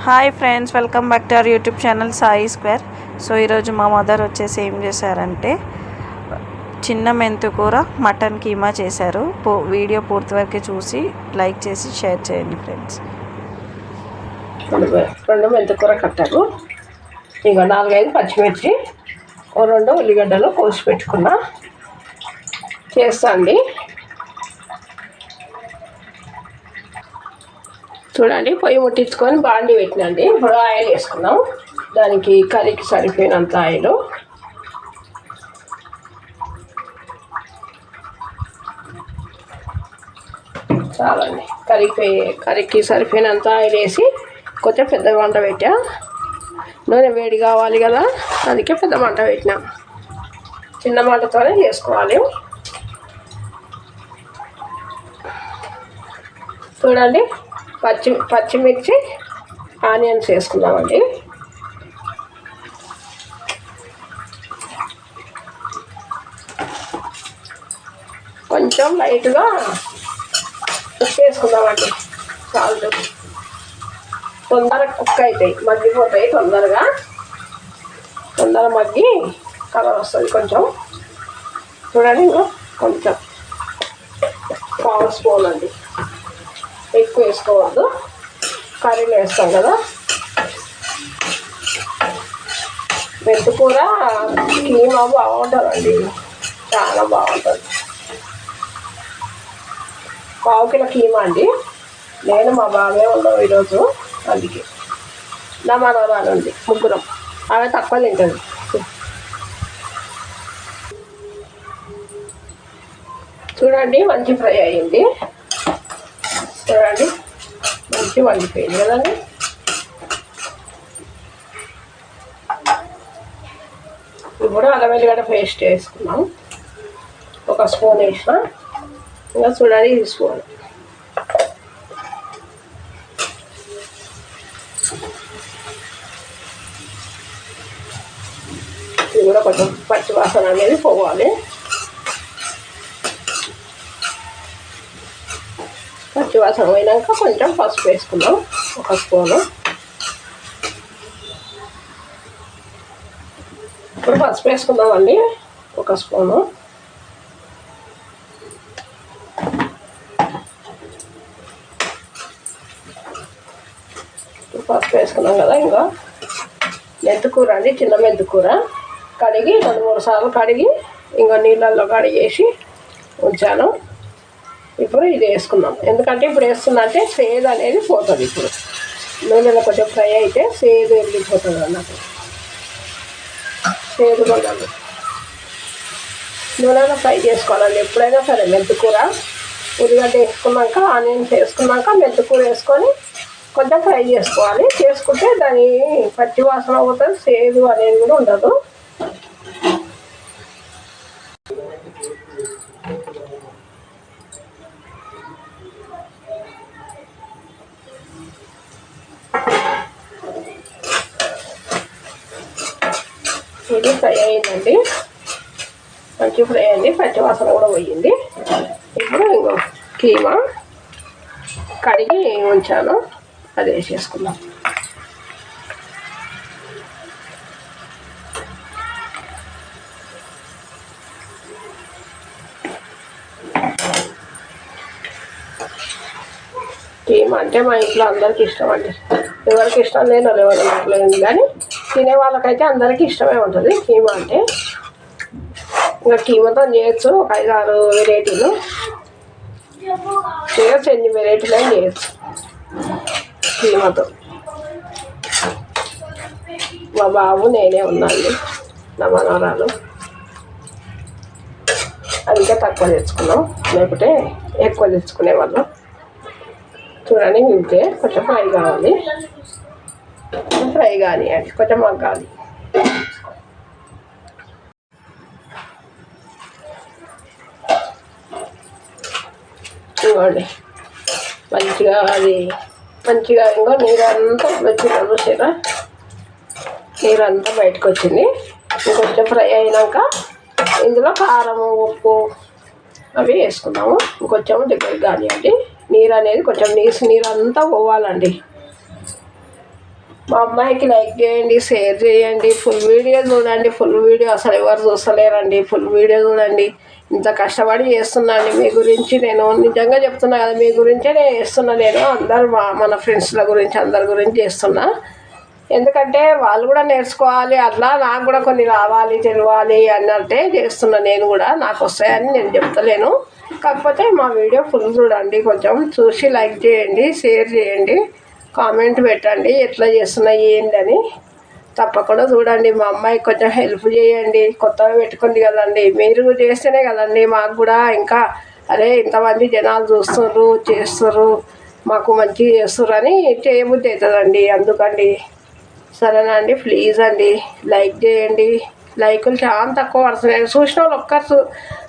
Hi friends welcome back to our YouTube channel Sai square so ఈరోజు మా mother వచ్చేసి ఏం చేశారంటే చిన్న మెంతు కూర మటన్ కీమా చేశారు. పో వీడియో పూర్తి వరకు చూసి లైక్ చేసి షేర్ చేయండి ఫ్రెండ్స్ రెండు మె- మెంతికూర కట్టారు ఇంకా నాలుగైదు పచ్చిమిర్చి ఓ రెండు ఉల్లిగడ్డలు కోసి పెట్టుకున్నా. చేస్తా చూడండి పొయ్యి ముట్టించుకొని బాండి పెట్టినండి. ఇప్పుడు ఆయిల్ వేసుకున్నాం దానికి కర్రీకి సరిపోయినంత ఆయిల్. చాలండి. కరిగిపోయి కర్రీకి సరిపోయినంత ఆయిల్ వేసి కొంచెం పెద్ద మంట పెట్టా. నూనె వేడి కావాలి కదా అందుకే పెద్ద మంట పెట్టినా. చిన్న మంటతోనే చేసుకోవాలి. చూడండి పచ్చి పచ్చిమిర్చి ఆనియన్స్ వేసుకుందామండి. కొంచెం లైట్గా ఉప్పు వేసుకుందామండి. సాల్ట్ తొందరగా కుక్ అవుతాయి మగ్గిపోతాయి తొందరగా. తొందర మగ్గి కలర్ వస్తుంది కొంచెం. చూడండి ఇంకా కొంచెం పావు స్పూన్ అండి. ఎక్కువ వేసుకోవద్దు. కర్రీలో వేస్తాం కదా. మెంతికూర కీమా బాగుంటుందండి. చాలా బాగుంటుంది. పావు కిలో కీమా అండి. నేను మా బాబే ఉన్నాం ఈరోజు అందుకే. నా మనవరాలు ఉంది ముగ్గురం. అవి తక్కువ తింటుంది. చూడండి మంచి ఫ్రై అయ్యింది. చూడండి. మంచి వండిపోయింది కదండి. ఇప్పుడు అల్లం వెల్లిగడ్డ పేస్ట్ వేసుకున్నాం. ఒక స్పూన్ వేసిన. ఇంకా చూడండి ఈ స్పూన్. ఇది కూడా కొంచెం పచ్చి వాసన అనేది పోవాలి. పచ్చి పోయినాక కొంచెం పసుపు వేసుకుందాం. ఒక స్పూను. ఇప్పుడు పసుపు వేసుకుందామండి. ఒక స్పూను. పసుపు వేసుకున్నాం కదా ఇంకా. మెంతుకూర అండి చిన్న మెంతుకూర కడిగి రెండు మూడు సార్లు కడిగి ఇంకా నీళ్ళల్లో కడిగేసి ఉంచాను. ఇప్పుడు ఇది వేసుకుందాం. ఎందుకంటే ఇప్పుడు వేస్తున్నా అంటే సేదు అనేది పోతుంది ఇప్పుడు. నూనెలో కొంచెం ఫ్రై అయితే సేదు వెళ్ళిపోతుంది అన్నట్టు. సేదు కొనాలి నూనెలో ఫ్రై చేసుకోవాలండి. ఎప్పుడైనా సరే మెంతికూర ఉల్లిగడ్డ వేసుకున్నాక ఆనియన్స్ వేసుకున్నాక మెంతికూర వేసుకొని కొంచెం ఫ్రై చేసుకోవాలి. చేసుకుంటే దాని పచ్చి వాసన పోతుంది సేదు అనేది కూడా ఉండదు ఇది ఫ్రై అయిందండి మంచి ఫ్రై వేయండి పచ్చి వాసన కూడా పోయింది. ఇప్పుడు ఇంకో కీమా కడిగి ఉంచాను. అది వేసేసుకుందాం. కీమా అంటే మా ఇంట్లో అందరికీ ఇష్టం అండి. ఎవరికి ఇష్టం లేని ఎవరు కానీ తినే వాళ్ళకైతే అందరికీ ఇష్టమే ఉంటుంది కీమా అంటే. ఇంకా కీమాతో చేయొచ్చు ఒక ఐదు ఆరు వెరైటీలు. చేయొచ్చు ఎన్ని వెరైటీలు అయినా చేయొచ్చు. కీమాతో మా బాబు నేనే ఉన్నాను నా మనవరాలు. అందుకే తక్కువ తెచ్చుకున్నాం లేకపోతే ఎక్కువ తెచ్చుకునేవాళ్ళం చూడండి ఇంతే కొంచెం ఫ్రై కావాలి. ఫ్రై కానీ అంటే కొంచెం మగ్గాలి ఇవ్వండి మంచిగా అది మంచిగా ఇంకో నీరంతా వచ్చింది చూసారా అంతా బయటకు వచ్చింది ఇంకొంచెం ఫ్రై అయినాక ఇందులో కారం ఉప్పు అవి వేసుకున్నాము ఇంకొంచెం దగ్గర కానివ్వండి నీరు అనేది కొంచెం నీసు నీరు అంతా పోవాలండి. మా అమ్మాయికి లైక్ చేయండి షేర్ చేయండి ఫుల్ వీడియో చూడండి ఫుల్ వీడియో అసలు ఎవరు చూస్తలేరండి ఫుల్ వీడియో చూడండి. ఇంత కష్టపడి చేస్తున్నాను మీ గురించి నేను నిజంగా చెప్తున్నా కదా మీ గురించే నేను చేస్తున్నా నేను అందరు మా మన ఫ్రెండ్స్ల గురించి అందరి గురించి చేస్తున్నా. ఎందుకంటే వాళ్ళు కూడా నేర్చుకోవాలి అట్లా నాకు కూడా కొన్ని రావాలి తెలియాలి అన్నట్టే చేస్తున్నా నేను కూడా. నాకు వస్తాయని నేను చెప్తలేను. కాకపోతే మా వీడియో ఫుల్ చూడండి కొంచెం చూసి లైక్ చేయండి షేర్ చేయండి. కామెంట్ పెట్టండి ఎట్లా చేస్తున్నాయి ఏంటని తప్పకుండా చూడండి మా అమ్మాయికి కొంచెం హెల్ప్ చేయండి. కొత్తగా పెట్టుకుంది కదండి మీరు చేస్తేనే కదండి మాకు కూడా ఇంకా అరే ఇంతమంది జనాలు చూస్తున్నారు చేస్తున్నారు మాకు మంచిగా చేస్తున్నారు అని చేయబుద్ధి అవుతుందండి. అందుకండి సరేనా అండి ప్లీజ్ అండి లైక్ చేయండి. లైకులు చాలా తక్కువ పడుతున్నాయి. చూసిన వాళ్ళు ఒక్కరు చూ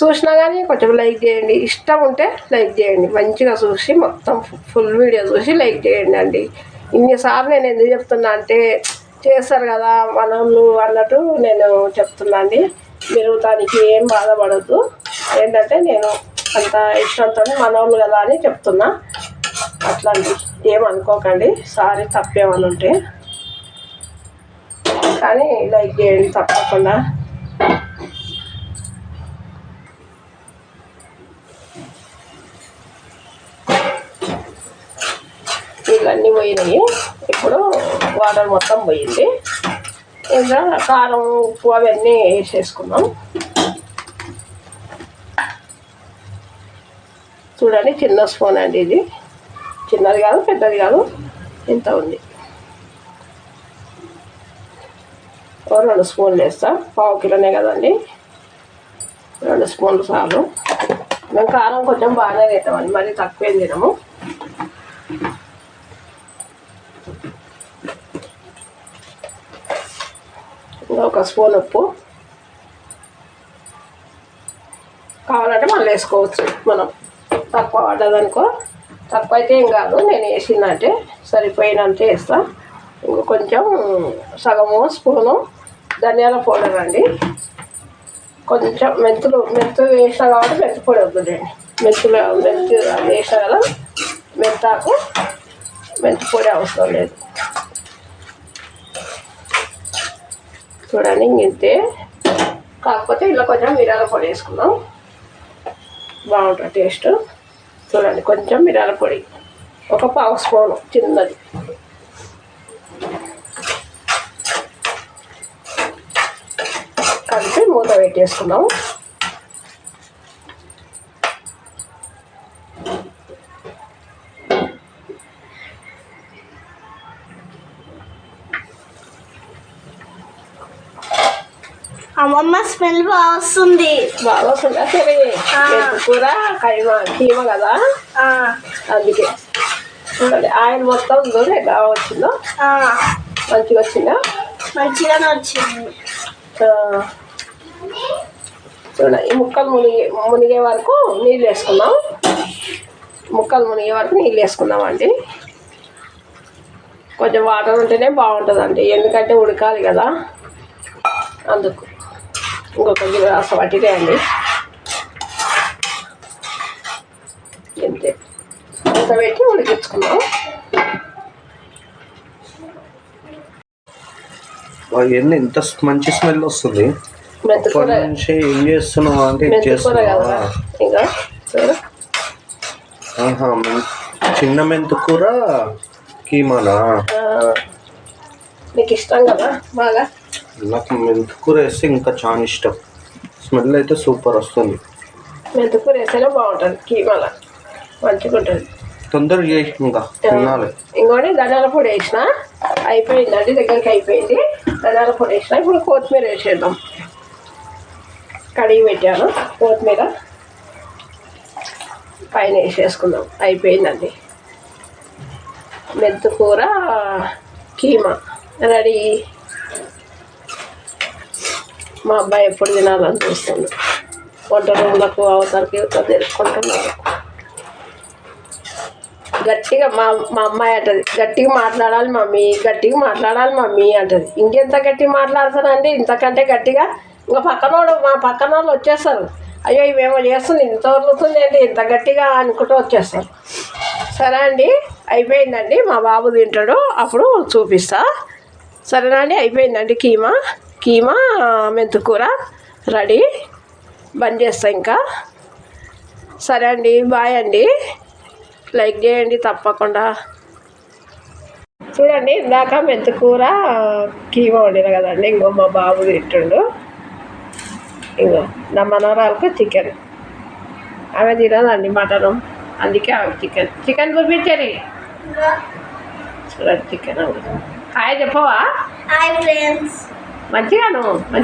చూసినా కానీ కొంచెం లైక్ చేయండి. ఇష్టం ఉంటే లైక్ చేయండి. మంచిగా చూసి మొత్తం ఫుల్ వీడియో చూసి లైక్ చేయండి అండి. ఇన్నిసార్లు నేను ఎందుకు చెప్తున్నా అంటే చేస్తారు కదా మనోళ్ళు అన్నట్టు నేను చెప్తున్నా అండి. మీరు దానికి ఏం బాధపడద్దు. ఏంటంటే నేను అంత ఇష్టంతో మనోళ్ళు కదా అని చెప్తున్నా. అట్లాంటి ఏమనుకోకండి సారీ తప్పేమని ఉంటే కానీ లైక్ చేయండి తప్పకుండా. ఇవన్నీ పోయినాయి. ఇప్పుడు వాటర్ మొత్తం పోయింది. ఇంకా కారం ఉప్పు అవన్నీ వేసేసుకున్నాం. చూడండి చిన్న స్పూన్ అండి ఇది. చిన్నది కాదు పెద్దది కాదు. ఇంత ఉంది. ఓ రెండు స్పూన్లు వేస్తా. పావు కిలోనే కదండి. రెండు స్పూన్లు చాలు మేము కారం కొంచెం బాగానే తింటామండి మరీ తక్కువ తినము. ఇంకా ఒక స్పూన్ ఉప్పు. కావాలంటే మళ్ళీ వేసుకోవచ్చు మనం. తక్కువ పడ్డదనుకో తక్కువ అయితే ఏం కాదు. నేను వేసిందంటే సరిపోయినంత వేస్తా. ఇంకా కొంచెం సగము స్పూను ధనియాల పౌడర్ అండి. కొంచెం మెంతులు మెంతులు వేసినా కాబట్టి మెంతి పొడి వద్దులేండి మెంతులు మెంతి అది కదా మెంతాకు మెంతి పొడి అవసరం లేదు. చూడండి ఇంతే కాకపోతే ఇలా కొంచెం మిరాల పొడి వేసుకుందాం. బాగుంటుంది టేస్ట్. చూడండి కొంచెం మిరాల పొడి. ఒక పావు స్పూను చిన్నది. పెట్టేసుకుందాం అమ్మమ్మ స్మెల్ బాగా వస్తుంది. బాగా వస్తుందా. సరే కూర కైమ కీమ కదా? ఆ, అందుకే. ఆయిల్ మొత్తం చూడండి ఎలా వచ్చిందో? ఆ, మంచిగా వచ్చిందా? మంచిగానే వచ్చింది. చూడండి ఈ ముక్కలు మునిగే మునిగే వరకు నీళ్ళు వేసుకుందాం. ముక్కలు మునిగే వరకు నీళ్ళు వేసుకుందామండి కొంచెం వాటర్ ఉంటేనే బాగుంటుందండి. ఎందుకంటే ఉడకాలి కదా. అందుకు ఇంకొక గ్లాస్ పట్టిదే అండి. ఇంతే. ఇంత పెట్టి ఉడికించుకుందాం. ఏంది ఇంత మంచి స్మెల్ వస్తుంది. అప్పటి నుంచి ఏం చేస్తున్నావు అంటే మెంతి చేస్తున్నావా? చిన్న మెంతు కూర కీమానా? నీకు ఇష్టం కదా బాగా? నాకు మెంతు కూర వేస్తే ఇంకా చాలా ఇష్టం. స్మెల్ అయితే సూపర్ వస్తుంది. మెంతికూర వేస్తేనే బాగుంటుంది కీమాల. మంచిగా ఉంటుంది. తొందరగా చేసి ఇంకా తినాలి. ఇంకోటి ధనియాల పొడి వేసిన అయిపోయిందండి దగ్గరికి అయిపోయింది. ధనియాల పొడి వేసిన ఇప్పుడు కొత్తిమీర వేసేద్దాం. కడిగి పెట్టాను కొత్తిమీర పైన వేసేసుకుందాం అయిపోయిందండి. మెంతికూర కీమా. రెడీ. మా అబ్బాయి ఎప్పుడు తినాలని చూస్తుంది వంట రూమ్లకు అవతలకి తెలుసుకుంటున్నారు గట్టిగా మా మా అమ్మాయి అంటది గట్టిగా మాట్లాడాలి మమ్మీ గట్టిగా మాట్లాడాలి మమ్మీ అంటది. ఇంకెంత గట్టిగా మాట్లాడతానండి? ఇంతకంటే గట్టిగా ఇంకా పక్కనోడు మా పక్కన వాళ్ళు వచ్చేస్తారు. అయ్యో ఇవేమో చేస్తుంది ఇంత వదులుతుంది ఇంత గట్టిగా అనుకుంటూ వచ్చేస్తారు. సరే అండి అయిపోయిందండి. మా బాబు తింటాడు అప్పుడు చూపిస్తా. సరేనా అండి అయిపోయిందండి కీమా. కీమా మెంతుకూర రెడీ. బంద్ చేస్తా ఇంకా. సరే అండి బాయ్ అండి. లైక్ చేయండి తప్పకుండా. చూడండి ఇందాక మెంతుకూర కీమా వండిన కదండి ఇంకో మా బాబు తింటుండు. ఇంకో నా మనవరాలకు చికెన్. ఆమె తినదండి మటను. అందుకే ఆమె చికెన్. చికెన్ చూపించండి. చూడండి చికెన్ హాయ్ చెప్పవా? హాయ్ ఫ్రెండ్స్ మంచిగా?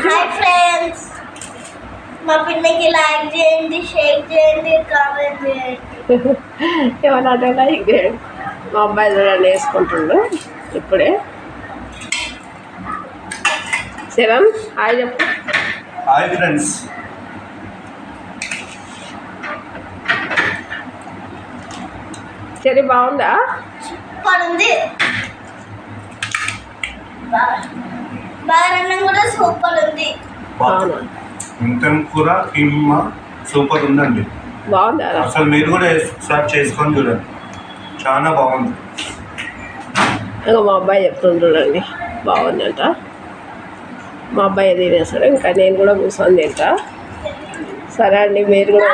హాయ్ ఫ్రెండ్స్ మా పిల్లకి లైక్ చేయండి షేర్ చేయండి కామెంట్ చేయండి. ఏమన్నా లైక్ చేయండి. మా అబ్బాయి చూడండి వేసుకుంటుండు ఇప్పుడే. శరణ్ హాయ్ చెప్పు. Hi friends. సరే బాగుందా? సూపర్ ఉంది బారన్నం కూడా సూపర్ ఉంది. బాగుందా మెంతం కూర కీమా సూపర్ ఉందండి. బాగుందా? అసలు మీరు కూడా ఒకసారి చేసుకొని చూడండి. చాలా బాగుంది. ఇంకా మా అబ్బాయి చెప్తుంది చూడండి. బాగుందంట. మా అబ్బాయి తినేస్తాడు ఇంకా నేను కూడా కూర్చొని తింటా. సరే అండి మీరు కూడా